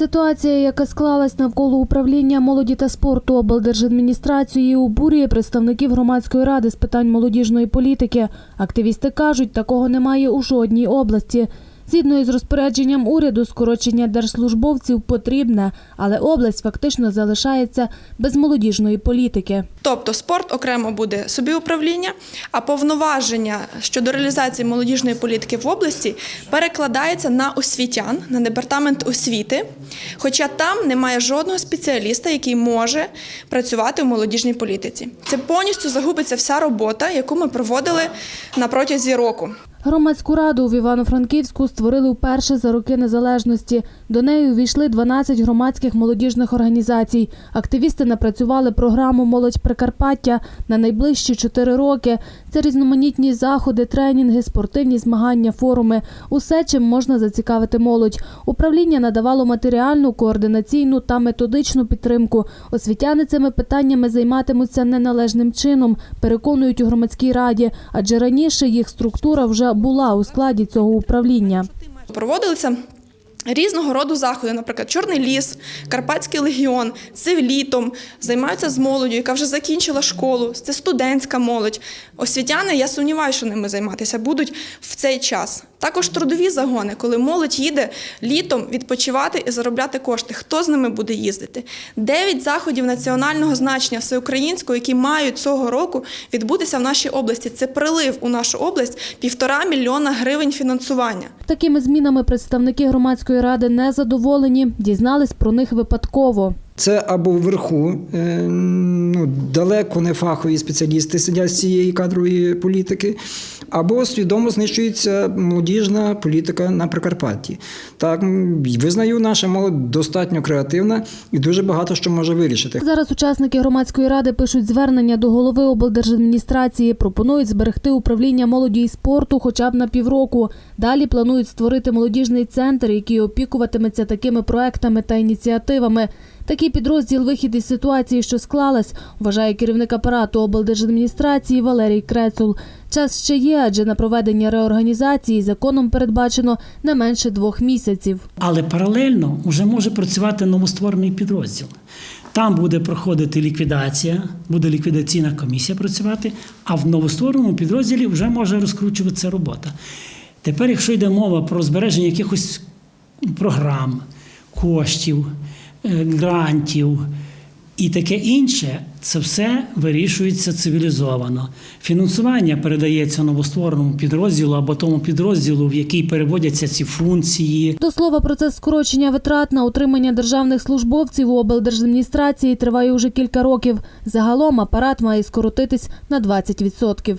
Ситуація, яка склалась навколо управління молоді та спорту облдержадміністрації, обурює представників громадської ради з питань молодіжної політики. Активісти кажуть, такого немає у жодній області. Згідно із розпорядженням уряду, скорочення держслужбовців потрібне, але область фактично залишається без молодіжної політики. Тобто спорт окремо буде собі управління, а повноваження щодо реалізації молодіжної політики в області перекладається на освітян, на департамент освіти. Хоча там немає жодного спеціаліста, який може працювати в молодіжній політиці. Це повністю загубиться вся робота, яку ми проводили на протязі року. Громадську раду в Івано-Франківську створили вперше за роки незалежності. До неї увійшли 12 громадських молодіжних організацій. Активісти напрацювали програму Молодь Прикарпаття на найближчі 4 роки. Це різноманітні заходи, тренінги, спортивні змагання, форуми. Усе, чим можна зацікавити молодь. Управління надавало матеріальну, координаційну та методичну підтримку. Освітяни цими питаннями займатимуться неналежним чином, переконують у громадській раді, адже раніше їх структура вже була у складі цього управління. Проводилися різного роду заходи, наприклад, Чорний ліс, Карпатський легіон, це літом займаються з молоддю, яка вже закінчила школу. Це студентська молодь. Освітяни, я сумніваюся, що ними займатися будуть в цей час. Також трудові загони, коли молодь їде літом відпочивати і заробляти кошти. Хто з ними буде їздити? Дев'ять заходів національного значення всеукраїнського, які мають цього року відбутися в нашій області. Це прилив у нашу область півтора мільйона гривень фінансування. Такими змінами представники громадської ради не задоволені, дізнались про них випадково. Це або вверху е, ну, далеко не фахові спеціалісти сидять з цієї кадрової політики, або свідомо знищується молодіжна політика на Прикарпатті. Так, визнаю, наша молодь достатньо креативна і дуже багато що може вирішити. Зараз учасники громадської ради пишуть звернення до голови облдержадміністрації, пропонують зберегти управління молоді і спорту хоча б на півроку. Далі планують створити молодіжний центр, який опікуватиметься такими проектами та ініціативами. Такий підрозділ вихід із ситуації, що склалась, вважає керівник апарату облдержадміністрації Валерій Крецул. Час ще є, адже на проведення реорганізації законом передбачено не менше двох місяців. Але паралельно вже може працювати новостворений підрозділ. Там буде проходити ліквідація, буде ліквідаційна комісія працювати, а в новоствореному підрозділі вже може розкручуватися робота. Тепер, якщо йде мова про збереження якихось програм, коштів, грантів і таке інше, це все вирішується цивілізовано. Фінансування передається новоствореному підрозділу або тому підрозділу, в який переводяться ці функції. До слова, процес скорочення витрат на утримання державних службовців у облдержадміністрації триває уже кілька років. Загалом апарат має скоротитись на 20%.